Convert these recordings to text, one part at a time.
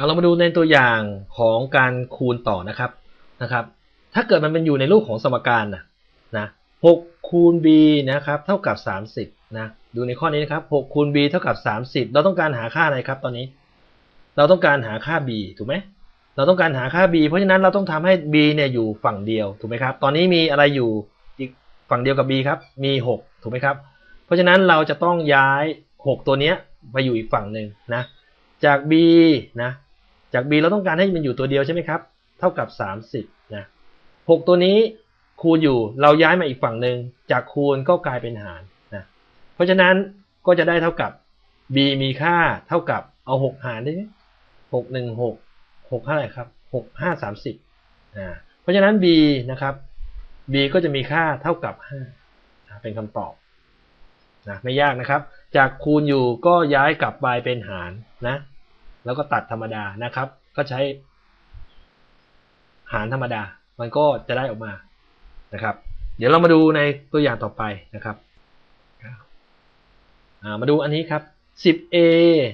เอาเรามาดูในตัวอย่างของการคูณต่อนะครับนะครับ ถ้าเกิดมันเป็นอยู่ในรูปของสมการนะนะหกคูณ b นะครับเท่ากับ 30นะดูในข้อนี้นะครับ6คูณ b เท่ากับ 30 เราต้องการหาค่าอะไรครับตอนนี้ เราต้องการหาค่า b ถูกไหมเราต้องการหาค่า b เพราะฉะนั้นเราต้องทำให้ b เนี่ยอยู่ฝั่งเดียวถูกไหมครับ ตอนนี้มีอะไรอยู่อีกฝั่งเดียวกับ b ครับ มี 6 ถูกไหมครับ เพราะฉะนั้นเราจะต้องย้าย 6 ตัวเนี้ยไปอยู่อีกฝั่งหนึ่งนะ จาก b นะ จาก b เราต้องการให้มันอยู่ตัวเดียวใช่ไหมครับ เท่ากับ 30นะ6ตัวนี้คูณอยู่เราย้ายมาอีกฝั่งหนึ่งจากคูณก็กลายเป็นหารนะเพราะฉะนั้นก็จะได้เท่ากับ b มีค่าเท่ากับเอา 6 หารได้ไหมหกหนึ่งหกหกเท่าไหร่ครับหกห้าสามสิบอ่าเพราะฉะนั้น b นะครับ b ก็จะมีค่าเท่ากับห้าเป็นคำตอบนะไม่ยากนะครับ จากคูณอยู่ก็ย้ายกลับไปเป็นหารนะ แล้วก็ตัดธรรมดานะครับ ก็ใช้หารธรรมดา มันก็จะได้ออกมานะครับ เดี๋ยวเรามาดูในตัวอย่างต่อไปนะครับมาดูอันนี้ครับ 10a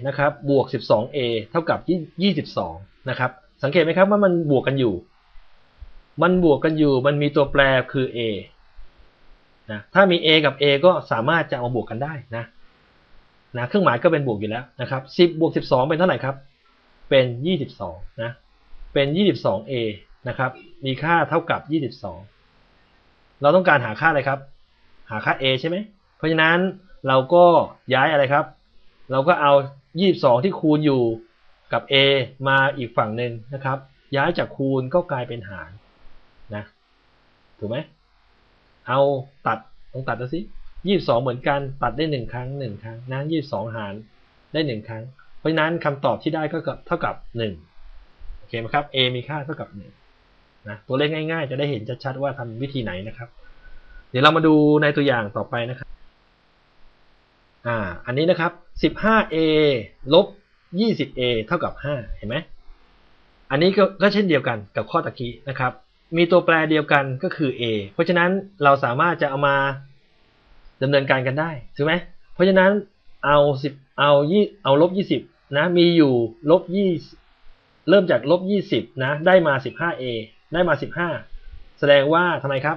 นะครับ บวก 12a เท่ากับ 22 นะครับ สังเกตไหมครับว่ามันบวกกันอยู่ มันบวกกันอยู่ มันมีตัวแปรคือ a นะ ถ้ามี a กับ a ก็สามารถจะเอามาบวกกันได้นะ นะเครื่องหมายก็เป็นบวกอยู่แล้วนะครับ10บวก12 เป็นเท่าไหร่ครับ เป็น 22นะเป็น 22a นะครับมีค่าเท่ากับ 22 เราต้องการหาค่าอะไรครับ หาค่า a ใช่ไหมเพราะฉะนั้นเราก็ย้ายอะไรครับ เราก็เอา 22 ที่คูณอยู่กับ a มาอีกฝั่งหนึ่งนะครับ ย้ายจากคูณก็กลายเป็นหารนะถูกไหมเอาตัดต้องตัดดูสิ 22เหมือนกันตัดได้1ครั้ง1ครั้งนะ22หารได้1ครั้ง เพราะฉะนั้นคำตอบที่ได้ก็เท่ากับ1โอเคไหมครับ a มีค่าเท่ากับ1นะตัวเลขง่าย ๆ จะได้เห็นชัดๆว่าทำวิธีไหนนะครับ เดี๋ยวเรามาดูในตัวอย่างต่อไปนะครับอ่าอันนี้นะครับ 15a ลบ 20a เท่ากับ 5 เห็นไหมอันนี้ก็ก็เช่นเดียวกันกับข้อตะกี้นะครับ มีตัวแปรเดียวกันก็คือ a เพราะฉะนั้นเราสามารถจะเอามา ดำเนินการกันได้ถูกไหมเพราะฉะนั้นเอา10เอายี่เอาลบ20นะมีอยู่ลบ20เริ่มจากลบ20นะได้มา 15a ได้มา15แสดงว่าทำไมครับ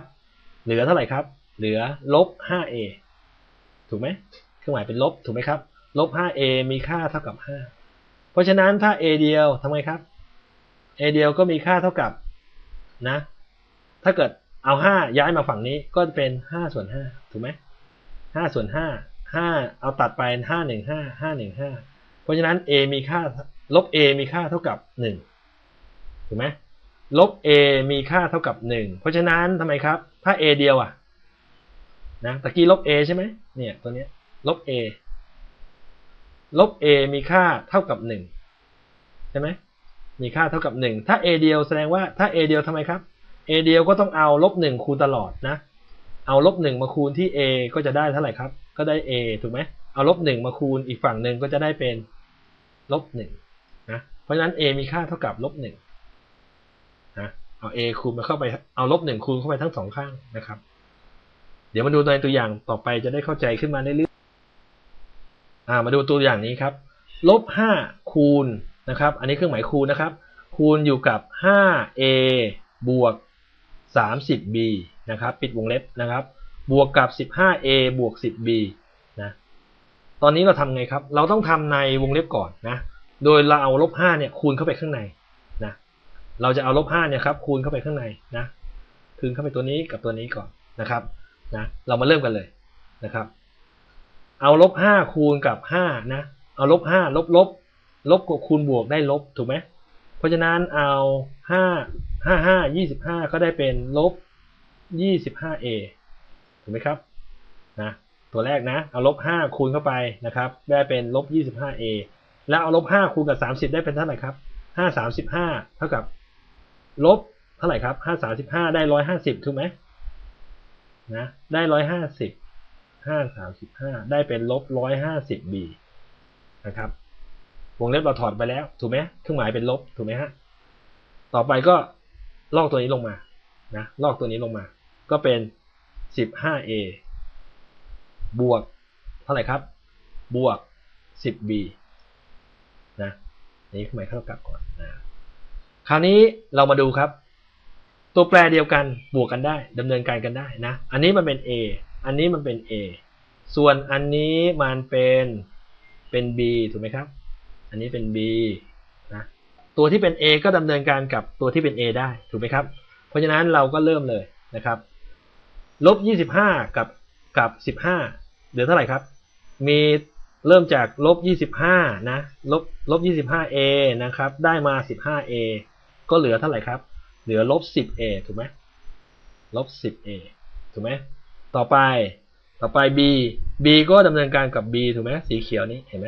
เหลือเท่าไหร่ครับ เหลือลบ 5a ถูกไหมเครื่องหมายเป็นลบถูกไหมครับลบ 5a มีค่าเท่ากับ5เพราะฉะนั้นถ้า a เดียวทำไมครับ a เดียวก็มีค่าเท่ากับนะ ถ้าเกิดเอา 5 ย้ายมาฝั่งนี้ก็จะเป็น 5 ส่วน 5 ถูกไหม 5ส่วน5 5เอาตัดไป5 1 5 5 1 5เพราะฉะนั้น a มีค่าลบ a มีค่าเท่ากับ1ถูกไหมลบ a มีค่าเท่ากับ1เพราะฉะนั้นทำไมครับ ถ้า a เดียวอะนะตะกี้ลบ a ใช่ไหมเนี่ยตัวนี้ลบ a ลบ a มีค่าเท่ากับ1ใช่ไหมมีค่าเท่ากับ1ถ้า a เดียวแสดงว่าถ้า a เดียวทำไมครับ a เดียวก็ต้องเอาลบ1คูณตลอดนะ เอาลบ1มาคูณที่ a ก็จะได้เท่าไหร่ครับ ก็ได้ a ถูกไหมเอาลบ1มาคูณอีกฝั่งหนึ่งก็จะได้เป็นลบ1นะเพราะฉะนั้น a มีค่าเท่ากับลบ1นะเอา a คูณมาเข้าไปเอาลบ1คูณเข้าไปทั้งสองข้างนะครับ เดี๋ยวมาดูในตัวอย่างต่อไปจะได้เข้าใจขึ้นมาเรื่อยๆอ่ามาดูตัวอย่างนี้ครับลบ5คูณนะครับ อันนี้เครื่องหมายคูณนะครับ คูณอยู่กับ 5a บวก 30b นะครับปิดวงเล็บนะครับ บวกกับ 15a บวก 10b นะตอนนี้เราทำไงครับ เราต้องทำในวงเล็บก่อนนะโดยเราเอาลบ5เนี่ยคูณเข้าไปข้างในนะเราจะเอาลบ5เนี่ยครับคูณเข้าไปข้างในนะคืนเข้าไปตัวนี้กับตัวนี้ก่อนนะครับนะเรามาเริ่มกันเลยนะครับ เอาลบ5คูณกับ5นะเอาลบ5ลบลบลบกับคูณบวกได้ลบถูกไหมเพราะฉะนั้นเอาห้าห้าห้ายี่สิบห้าก็ได้เป็นลบ ยี่สิบห้าเอถูกไหมครับนะตัวแรกนะเอาลบห้าคูณเข้าไปนะครับได้เป็นลบยี่สิบห้าเอแล้วเอาลบห้าคูณกับสามสิบได้เป็นเท่าไหร่ครับห้าสามสิบห้าเท่ากับลบเท่าไหร่ครับห้าสามสิบห้าได้ร้อยห้าสิบถูกไหมนะได้ร้อยห้าสิบห้าสามสิบห้าได้เป็นลบร้อยห้าสิบบีนะครับวงเล็บเราถอดไปแล้วถูกไหมเครื่องหมายเป็นลบถูกไหมฮะต่อไปก็ลอกตัวนี้ลงมานะลอกตัวนี้ลงมา ก็เป็น 15a บวกเท่าไหร่ครับ บวก 10b นะนี่คือหมายเท่ากับก่อนนะคราวนี้เรามาดูครับ ตัวแปรเดียวกันบวกกันได้ดำเนินการกันได้นะ อันนี้มันเป็น A อันนี้มันเป็น A ส่วนอันนี้มันเป็นเป็น B ถูกไหมครับ อันนี้เป็น B นะตัวที่เป็น A ก็ดำเนินการกับตัวที่เป็น A ได้ถูกไหมครับ เพราะฉะนั้นเราก็เริ่มเลยนะครับ ลบ25กับกับ15เหลือเท่าไหร่ครับ มีเริ่มจากลบ25นะลบลบ 25a นะครับ ได้มา 15a ก็เหลือเท่าไหร่ครับ เหลือลบ 10a ถูกไหมลบ 10a ถูกไหมต่อไปต่อไป b b ก็ดำเนินการกับ b ถูกไหมสีเขียวนี้เห็นไหม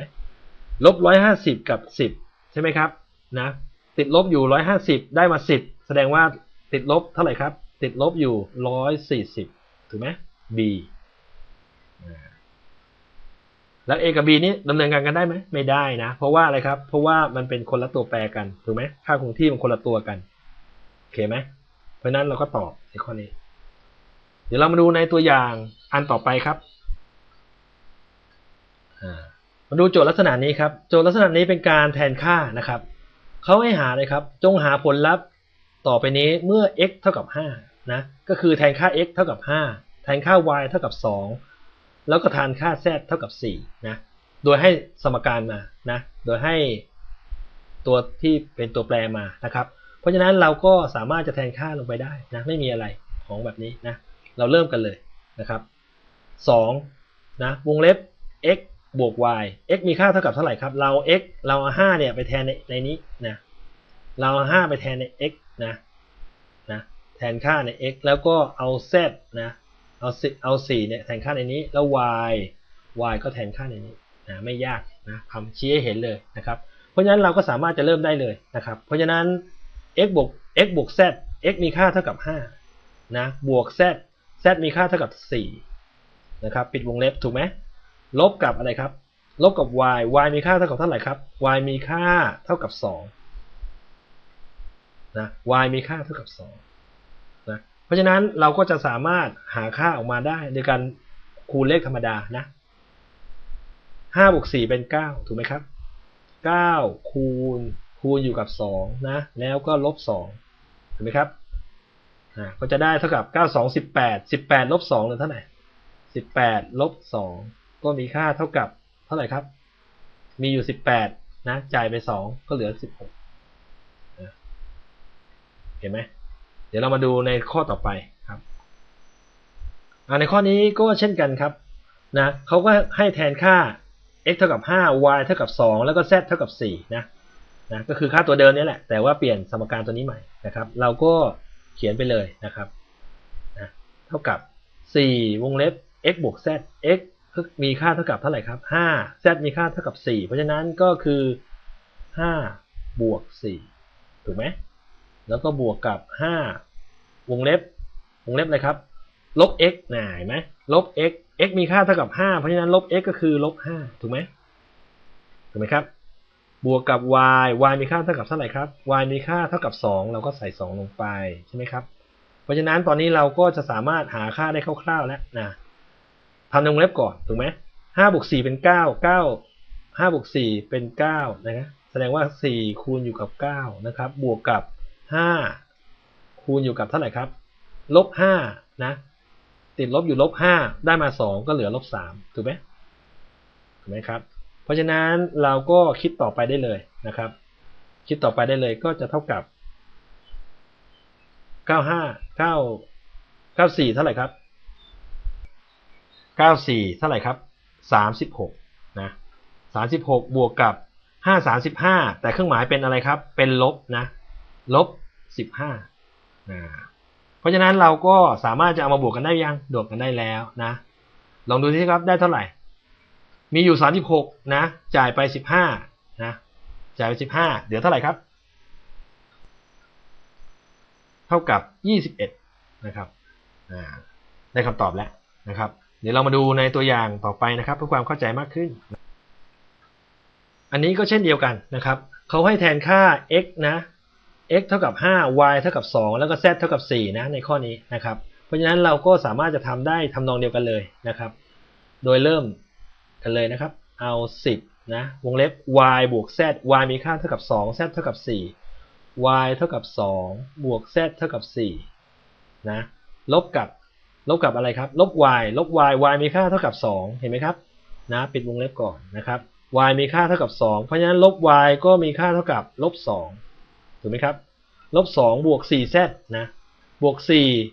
ลบ150กับ10ใช่ไหมครับนะติดลบอยู่150ได้มา10แสดงว่าติดลบเท่าไหร่ครับ ติดลบอยู่140 ถูกไหม b แล้ว a กับ b นี้ดำเนินการกันได้ไหมไม่ได้นะ เพราะว่าอะไรครับ เพราะว่ามันเป็นคนละตัวแปรกันถูกไหมค่าคงที่มันคนละตัวกันโอเคไหมเพราะฉะนั้นเราก็ตอบในข้อนี้ เดี๋ยวเรามาดูในตัวอย่างอันต่อไปครับมาดูโจทย์ลักษณะนี้ครับ โจทย์ลักษณะนี้เป็นการแทนค่านะครับเขาให้หาเลยครับ จงหาผลลัพธ์ต่อไปนี้เมื่อ x เท่ากับ5 นะก็คือแทนค่า x เท่ากับ 5 แทนค่า y เท่ากับ 2 แล้วก็แทนค่า z เท่ากับ4นะโดยให้สมการมานะโดยให้ตัวที่เป็นตัวแปรมานะครับ เพราะฉะนั้นเราก็สามารถจะแทนค่าลงไปได้นะไม่มีอะไรของแบบนี้นะเราเริ่มกันเลยนะครับ2นะวงเล็บ x บวก y x มีค่าเท่ากับเท่าไหร่ครับ เรา x เราเอา5เนี่ยไปแทนในในนี้นะเราเอา5ไปแทนใน x นะ แทนค่าใน x แล้วก็เอา z นะ เอาสิเอาสี่เนี่ยแทนค่าในนี้ แล้ว y y ก็แทนค่าในนี้นะไม่ยากนะทำชี้ให้เห็นเลยนะครับ เพราะฉะนั้นเราก็สามารถจะเริ่มได้เลยนะครับ เพราะฉะนั้น x บวก x บวก z x มีค่าเท่ากับ5นะบวก z z มีค่าเท่ากับ4นะครับปิดวงเล็บถูกไหมลบกับอะไรครับ ลบกับ y y มีค่าเท่ากับเท่าไหร่ครับ y มีค่าเท่ากับ2นะ y มีค่าเท่ากับ2 ราะฉะนั้นเราก็จะสามารถหาค่าออกมาได้โดยการคูณเลขธรรมดานะห้าบวกสี่เป็นเก้าถูกไหมครับเก้าคูณคูณอยู่กับสองนะ แล้วก็ลบสองถูกไหมครับอ่าก็จะได้เท่ากับเก้าสองสิบแปดสิบแปดลบสองเหลือเท่าไหร่สิบแปดลบสองก็มีค่าเท่ากับเท่าไหร่ครับ มีอยู่สิบแปดนะจ่ายไปสองก็เหลือสิบหกเห็นไหม เดี๋ยวเรามาดูในข้อต่อไปครับในข้อนี้ก็เช่นกันครับนะเขาก็ให้แทนค่า x เท่ากับ 5 y เท่ากับ 2 แล้วก็ z เท่ากับ4นะนะก็คือค่าตัวเดิมนี่แหละ แต่ว่าเปลี่ยนสมการตัวนี้ใหม่นะครับ เราก็เขียนไปเลยนะครับนะเท่ากับ 4 วงเล็บ x บวก z x มีค่าเท่ากับเท่าไหร่ครับ 5 z มีค่าเท่ากับ 4 เพราะฉะนั้นก็คือ 5 บวก 4 ถูกไหม แล้วก็บวกกับ 5 วงเล็บ วงเล็บอะไรครับ ลบ x น่าเห็นไหมลบ x x มีค่าเท่ากับ 5 เพราะฉะนั้นลบ x ก็คือลบ 5 ถูกไหมถูกไหมครับ บวกกับ y y มีค่าเท่ากับเท่าไหร่ครับ y มีค่าเท่ากับ 2 เราก็ใส่ 2 ลงไปใช่ไหมครับ เพราะฉะนั้นตอนนี้เราก็จะสามารถหาค่าได้คร่าวๆแล้วนะทำวงเล็บก่อนถูกไหม5บวก4เป็น9 9 5บวก4เป็น9นะแสดงว่า4คูณอยู่กับ9นะครับ บวกกับ ห้าคูณอยู่กับเท่าไหร่ครับลบห้านะติดลบอยู่ลบห้าได้มาสองก็เหลือลบสามถูกไหมถูกไหมครับ เพราะฉะนั้นเราก็คิดต่อไปได้เลยนะครับ คิดต่อไปได้เลยก็จะเท่ากับเก้าห้าเก้าเก้าสี่เท่าไหร่ครับเก้าสี่เท่าไหร่ครับสามสิบหกนะสามสิบหกบวกกับห้าสามสิบห้าแต่เครื่องหมายเป็นอะไรครับ เป็นลบนะ ลบ สิบห้าเพราะฉะนั้นเราก็สามารถจะเอามาบวกกันได้ยังบวกกันได้แล้วนะ ลองดูสิครับได้เท่าไหร่ มีอยู่สามสิบหกนะ จ่ายไปสิบห้านะ จ่ายไปสิบห้าเดี๋ยวเท่าไหร่ครับ เท่ากับยี่สิบเอ็ดนะครับได้คำตอบแล้วนะครับ เดี๋ยวเรามาดูในตัวอย่างต่อไปนะครับ เพื่อความเข้าใจมากขึ้น อันนี้ก็เช่นเดียวกันนะครับเขาให้แทนค่า x นะ x เท่ากับ 5 y เท่ากับ 2 แล้วก็ z เท่ากับ 4 นะในข้อนี้นะครับ เพราะฉะนั้นเราก็สามารถจะทำได้ทำนองเดียวกันเลยนะครับ โดยเริ่มกันเลยนะครับ เอา 10 นะ วงเล็บ y บวก z y มีค่าเท่ากับ 2 z เท่ากับ 4 y เท่ากับ 2 บวก z เท่ากับ 4 นะ ลบกับ ลบกับอะไรครับ ลบ y ลบ y y มีค่าเท่ากับ 2 เห็นไหมครับ นะ ปิดวงเล็บก่อนนะครับ y มีค่าเท่ากับ 2 เพราะฉะนั้นลบ y ก็มีค่าเท่ากับลบ 2 ถูกไหมครับลบ2บวก 4z นะบวก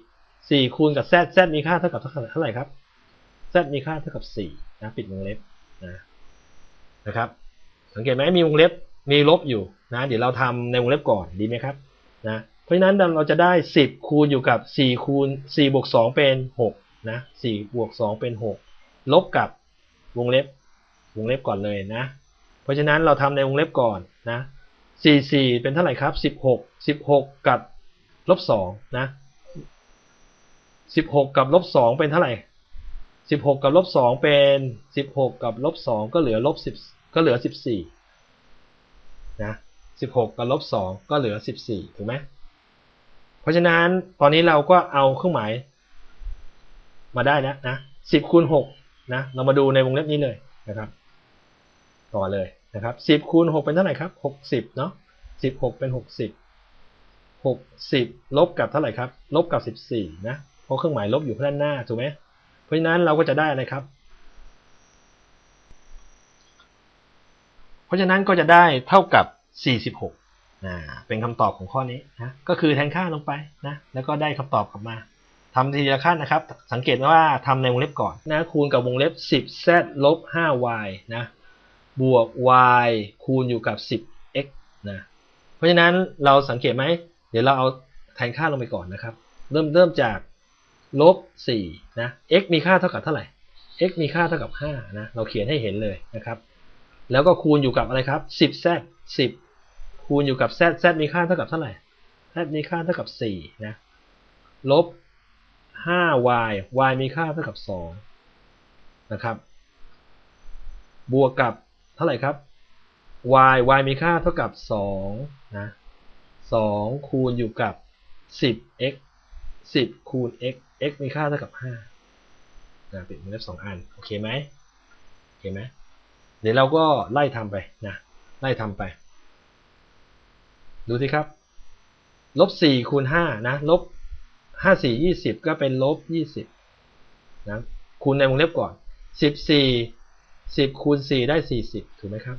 4 4 คูณกับ z z มีค่าเท่ากับเท่าไหร่ครับ z มีค่าเท่ากับ 4 นะปิดวงเล็บนะนะครับสังเกตไหมมีวงเล็บมีลบอยู่นะเดี๋ยวเราทำในวงเล็บก่อนดีไหมครับนะเพราะฉะนั้นเราจะได้ 10 คูณอยู่กับ 4 คูณ4บวก2เป็น6นะ4บวก2เป็น 6 ลบกับวงเล็บวงเล็บก่อนเลยนะ เพราะฉะนั้นเราทำในวงเล็บก่อนนะ 4 4 เป็นเท่าไหร่ครับ 16 16 กับลบ2นะ 16 กับลบ2เป็นเท่าไหร่ 16 กับลบ2เป็น 16 กับลบ2ก็เหลือลบ10 ก็เหลือ 14 นะ 16 กับลบ2ก็เหลือ 14 ถูกไหมเพราะฉะนั้นตอนนี้เราก็เอาเครื่องหมายมาได้แล้วนะ 10คูณ6นะ เรามาดูในวงเล็บนี้เลยนะครับ ต่อเลย นะครับ10คูณ6เป็นเท่าไหร่ครับ60เนาะ16เป็น60 60ลบกับเท่าไหร่ครับลบกับ14นะเพราะเครื่องหมายลบอยู่ด้านหน้าถูกไหมเพราะฉะนั้นเราก็จะได้อะไรครับ เพราะฉะนั้นก็จะได้เท่ากับ46นะเป็นคำตอบของข้อนี้นะก็คือแทนค่าลงไปนะแล้วก็ได้คำตอบกลับมาทำทีละขั้นนะครับ สังเกตว่าทำในวงเล็บก่อนนะคูณกับวงเล็บ 10z ลบ 5y นะ บวก y คูณอยู่กับ 10x นะ เพราะฉะนั้นเราสังเกตไหม เดี๋ยวเราเอาแทนค่าลงไปก่อนนะครับ เริ่มเริ่มจากลบ4นะ x มีค่าเท่ากับเท่าไหร่ x มีค่าเท่ากับ5นะ เราเขียนให้เห็นเลยนะครับ แล้วก็คูณอยู่กับอะไรครับ 10z 10 คูณอยู่กับ z z มีค่าเท่ากับเท่าไหร่ z มีค่าเท่ากับ4นะ ลบ 5y y มีค่าเท่ากับ2นะครับ บวกกับ เท่าไหร่ครับ y y มีค่าเท่ากับ2นะ2คูณอยู่กับ 10x 10 คูณ x x มีค่าเท่ากับ5นะเป็นวงเล็บ2อัน โอเคไหมโอเคไหมเดี๋ยวเราก็ไล่ทำไปนะไล่ทำไป ดูสิครับลบ4คูณ5นะลบ5 4 20 ก็เป็นลบ 20นะคูณในวงเล็บก่อน 14 10คูณ4ได้ 40 ถูกไหมครับ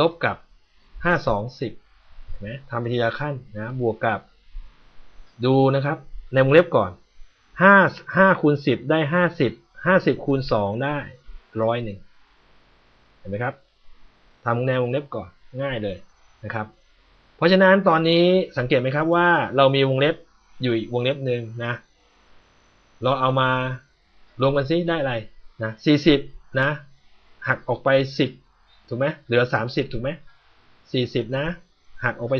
ลบกับ 5 2 10เห็นไหมทำไปทีละขั้นนะบวกกับ ดูนะครับ ในวงเล็บก่อน 5 5คูณ10 ได้ 50 50คูณ2ได้ร้อยหนึ่งเห็นไหมครับทำในวงเล็บก่อนง่ายเลยนะครับ เพราะฉะนั้นตอนนี้สังเกตไหมครับว่าเรามีวงเล็บอยู่อีวงเล็บหนึ่งนะ เราเอามารวมกันซิได้อะไรนะ40 นะหักออกไป 10ถูกไหมเหลือ 30ถูกไหม40 นะ หักออกไป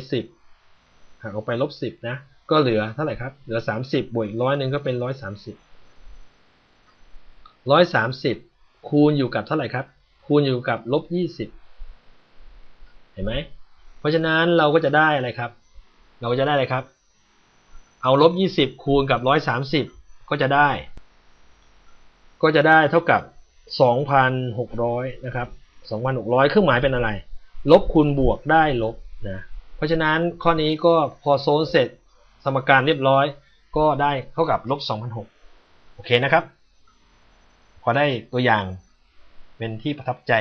10 หักออกไปลบ 10 นะ ก็เหลือเท่าไหร่ครับ เหลือ 30 บวกอีกร้อยหนึ่งก็เป็น 130 130 คูณอยู่กับเท่าไหร่ครับ คูณอยู่กับลบ 20 เห็นไหม เพราะฉะนั้นเราก็จะได้อะไรครับ เราก็จะได้อะไรครับ เอาลบ 20 คูณกับ 130 ก็จะได้ ก็จะได้เท่ากับ 2,600 นะครับ 2,600 เครื่องหมายเป็นอะไร ลบคูณบวกได้ลบนะ เพราะฉะนั้นข้อนี้ก็พอโซนเสร็จสมการเรียบร้อย ก็ได้เท่ากับลบ2,600 โอเคนะครับ พอได้ตัวอย่างเป็นที่ประทับใจ